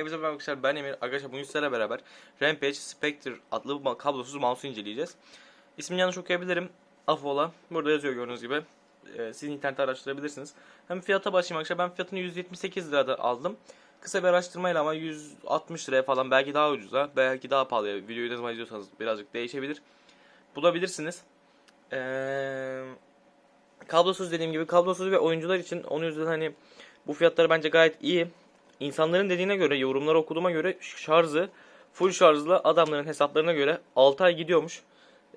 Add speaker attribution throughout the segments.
Speaker 1: Hepinize merhaba arkadaşlar ben Emir. Arkadaşlar bugün sizlerle beraber Rampage Spectre adlı ma- kablosuz mouse'u inceleyeceğiz. İsmini yanlış okuyabilirim. Affola. Burada yazıyor gördüğünüz gibi. Ee, siz internette araştırabilirsiniz. Hem fiyata başlayayım arkadaşlar. Ben fiyatını 178 lirada aldım. Kısa bir araştırmayla ama 160 liraya falan belki daha ucuza belki daha pahalıya videoyu ne zaman izliyorsanız birazcık değişebilir. Bulabilirsiniz. Ee, kablosuz dediğim gibi kablosuz ve oyuncular için onun yüzden hani bu fiyatları bence gayet iyi. İnsanların dediğine göre, yorumları okuduğuma göre şarjı full şarjlı adamların hesaplarına göre 6 ay gidiyormuş.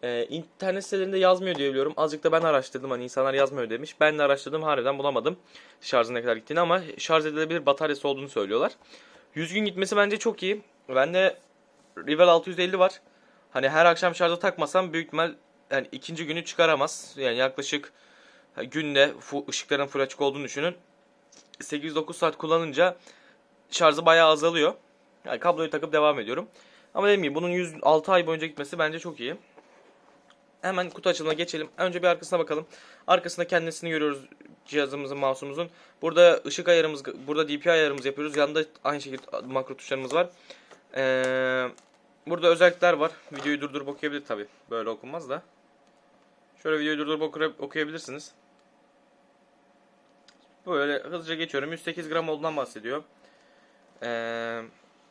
Speaker 1: Ee, internet sitelerinde yazmıyor diye biliyorum. Azıcık da ben araştırdım hani insanlar yazmıyor demiş. Ben de araştırdım harbiden bulamadım şarjın ne kadar gittiğini ama şarj edilebilir bataryası olduğunu söylüyorlar. 100 gün gitmesi bence çok iyi. Bende Rival 650 var. Hani her akşam şarja takmasam büyük ihtimal yani ikinci günü çıkaramaz. Yani yaklaşık günde ışıkların full açık olduğunu düşünün. 8-9 saat kullanınca şarjı bayağı azalıyor. Yani kabloyu takıp devam ediyorum. Ama dediğim gibi bunun 106 ay boyunca gitmesi bence çok iyi. Hemen kutu açılımına geçelim. Önce bir arkasına bakalım. Arkasında kendisini görüyoruz cihazımızın, mouse'umuzun. Burada ışık ayarımız, burada DPI ayarımız yapıyoruz. Yanında aynı şekilde makro tuşlarımız var. Ee, burada özellikler var. Videoyu durdurup okuyabilir tabi. Böyle okunmaz da. Şöyle videoyu durdurup oku- okuyabilirsiniz. Böyle hızlıca geçiyorum. 108 gram olduğundan bahsediyor. Ee,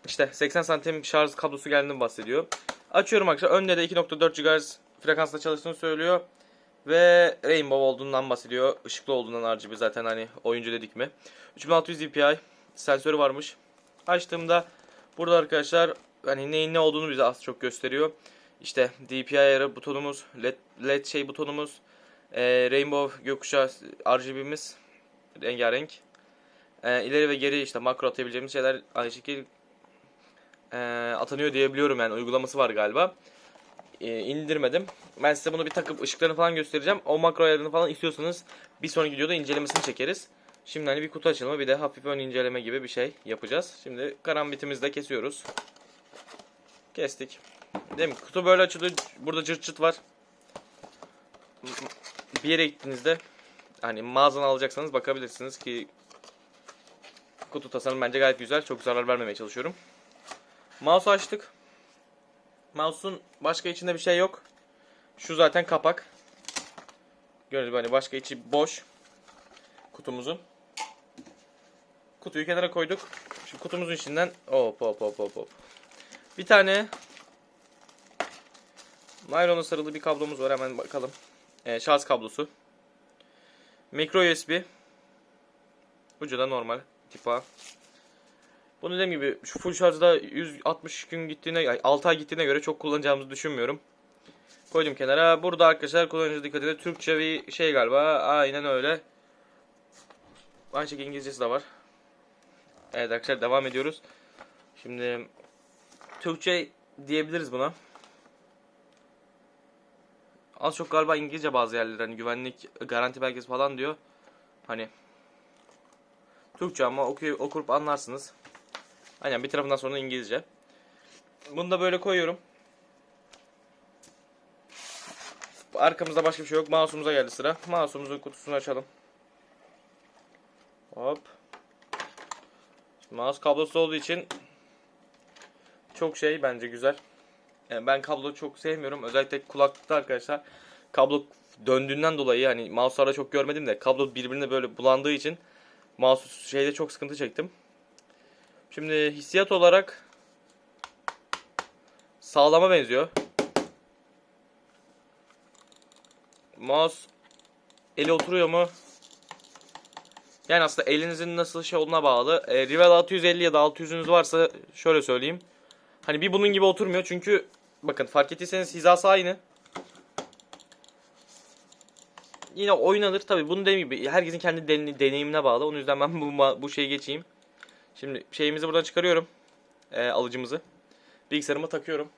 Speaker 1: işte 80 santim şarj kablosu geldiğinden bahsediyor. Açıyorum arkadaşlar. Önde de 2.4 GHz frekansla çalıştığını söylüyor. Ve Rainbow olduğundan bahsediyor. Işıklı olduğundan RGB zaten hani oyuncu dedik mi. 3600 dpi sensörü varmış. Açtığımda burada arkadaşlar hani neyin ne olduğunu bize az çok gösteriyor. İşte DPI ayarı butonumuz, LED, LED şey butonumuz, e, Rainbow gökkuşağı RGB'miz rengarenk. E, ileri ve geri işte makro atabileceğimiz şeyler aynı şekilde e, atanıyor diyebiliyorum yani uygulaması var galiba. E, indirmedim. Ben size bunu bir takıp ışıklarını falan göstereceğim. O makro ayarını falan istiyorsanız bir sonraki videoda incelemesini çekeriz. Şimdi hani bir kutu açılımı bir de hafif ön inceleme gibi bir şey yapacağız. Şimdi karambitimizi de kesiyoruz. Kestik. Değil mi? Kutu böyle açılıyor. Burada cırt cırt var. Bir yere gittiğinizde hani mağazadan alacaksanız bakabilirsiniz ki kutu tasarım bence gayet güzel. Çok zarar vermemeye çalışıyorum. Mouse açtık. Mouse'un başka içinde bir şey yok. Şu zaten kapak. Gördüğünüz gibi hani başka içi boş. Kutumuzun. Kutuyu kenara koyduk. Şu kutumuzun içinden hop hop hop hop hop. Bir tane naylona sarılı bir kablomuz var hemen bakalım. Ee, şarj kablosu. Micro USB. Ucu da normal tip A. Bunu dediğim gibi şu full şarjda 160 gün gittiğine, 6 ay gittiğine göre çok kullanacağımızı düşünmüyorum. Koydum kenara. Burada arkadaşlar kullanıcı dikkat edin. Türkçe bir şey galiba. Aynen öyle. Aynı şekilde İngilizcesi de var. Evet arkadaşlar devam ediyoruz. Şimdi Türkçe diyebiliriz buna. Az çok galiba İngilizce bazı yerler hani güvenlik garanti belgesi falan diyor. Hani Türkçe ama oku okurup anlarsınız. Aynen bir tarafından sonra İngilizce. Bunu da böyle koyuyorum. Arkamızda başka bir şey yok. Mouse'umuza geldi sıra. Mouse'umuzun kutusunu açalım. Hop. Mouse kablosu olduğu için çok şey bence güzel. Yani ben kablo çok sevmiyorum. Özellikle kulaklıkta arkadaşlar kablo döndüğünden dolayı hani mouse'larda çok görmedim de kablo birbirine böyle bulandığı için mouse şeyde çok sıkıntı çektim. Şimdi hissiyat olarak sağlama benziyor. Mouse eli oturuyor mu? Yani aslında elinizin nasıl şey olduğuna bağlı. E, Rival 650 ya da 600'ünüz varsa şöyle söyleyeyim. Hani bir bunun gibi oturmuyor çünkü bakın fark ettiyseniz hizası aynı. Yine oynanır tabi bunu dediğim herkesin kendi den- deneyimine bağlı. O yüzden ben bu, bu şeyi geçeyim. Şimdi şeyimizi buradan çıkarıyorum. E, alıcımızı. Bilgisayarıma takıyorum.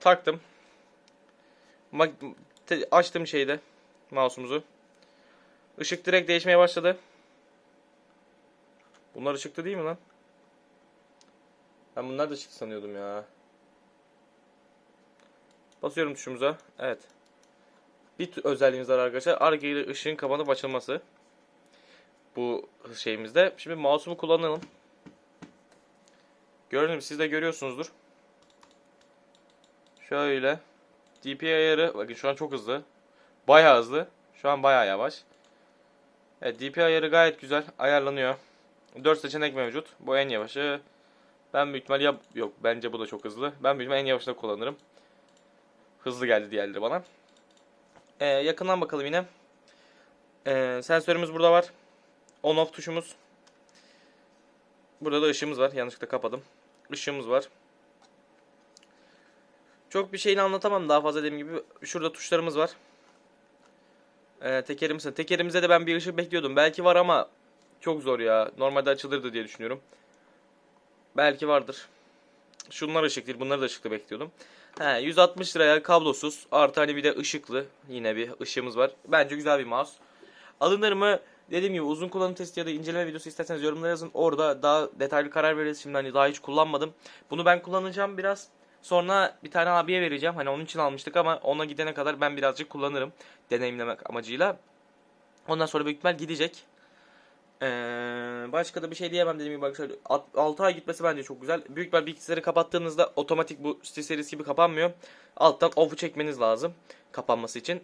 Speaker 1: Taktım. Ma- açtım şeyde mouse'umuzu. Işık direkt değişmeye başladı. Bunlar ışıklı değil mi lan? Ben bunlar da ışıklı sanıyordum ya. Basıyorum tuşumuza. Evet. Bir özelliğimiz var arkadaşlar. Arka ile ışığın kapanıp açılması. bu şeyimizde. Şimdi mouse'umu kullanalım. Gibi siz de görüyorsunuzdur. Şöyle. DPI ayarı bakın şu an çok hızlı. Bayağı hızlı. Şu an bayağı yavaş. Evet DPI ayarı gayet güzel ayarlanıyor. 4 seçenek mevcut. Bu en yavaşı. Ben büyük ihtimal ya yok bence bu da çok hızlı. Ben büyük ihtimal en yavaşını kullanırım. Hızlı geldi diğerleri bana. Ee, yakından bakalım yine. Ee, sensörümüz burada var. On off tuşumuz. Burada da ışığımız var. Yanlışlıkla kapadım. Işığımız var. Çok bir şeyini anlatamam daha fazla dediğim gibi. Şurada tuşlarımız var. Ee, tekerimiz. Tekerimizde de ben bir ışık bekliyordum. Belki var ama çok zor ya. Normalde açılırdı diye düşünüyorum. Belki vardır. Şunlar ışık. Bunları da ışıklı bekliyordum. He, 160 liraya kablosuz. Artı hani bir de ışıklı. Yine bir ışığımız var. Bence güzel bir mouse. Alınır mı? Dediğim gibi uzun kullanım testi ya da inceleme videosu isterseniz yorumlara yazın. Orada daha detaylı karar veririz. Şimdi hani daha hiç kullanmadım. Bunu ben kullanacağım biraz. Sonra bir tane abiye vereceğim. Hani onun için almıştık ama ona gidene kadar ben birazcık kullanırım. Deneyimlemek amacıyla. Ondan sonra büyük ihtimal gidecek. Ee, başka da bir şey diyemem dediğim gibi arkadaşlar. 6 ay gitmesi bence çok güzel. Büyük bir bilgisayarı kapattığınızda otomatik bu SteelSeries gibi kapanmıyor. Alttan off'u çekmeniz lazım kapanması için.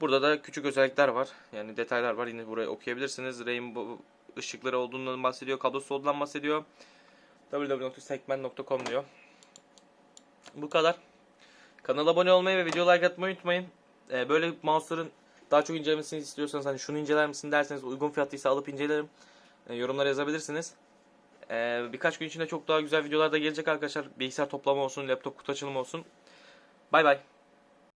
Speaker 1: Burada da küçük özellikler var. Yani detaylar var. Yine burayı okuyabilirsiniz. Rainbow ışıkları olduğundan bahsediyor. Kablosuz olduğundan bahsediyor. www.segment.com diyor. Bu kadar. Kanala abone olmayı ve video like atmayı unutmayın. Ee, böyle mouse'ların daha çok incelemesini istiyorsanız hani şunu inceler misin derseniz uygun fiyatlıysa alıp incelerim. Ee, yorumlara yazabilirsiniz. Ee, birkaç gün içinde çok daha güzel videolar da gelecek arkadaşlar. Bilgisayar toplama olsun, laptop kutu açılımı olsun. Bay bay.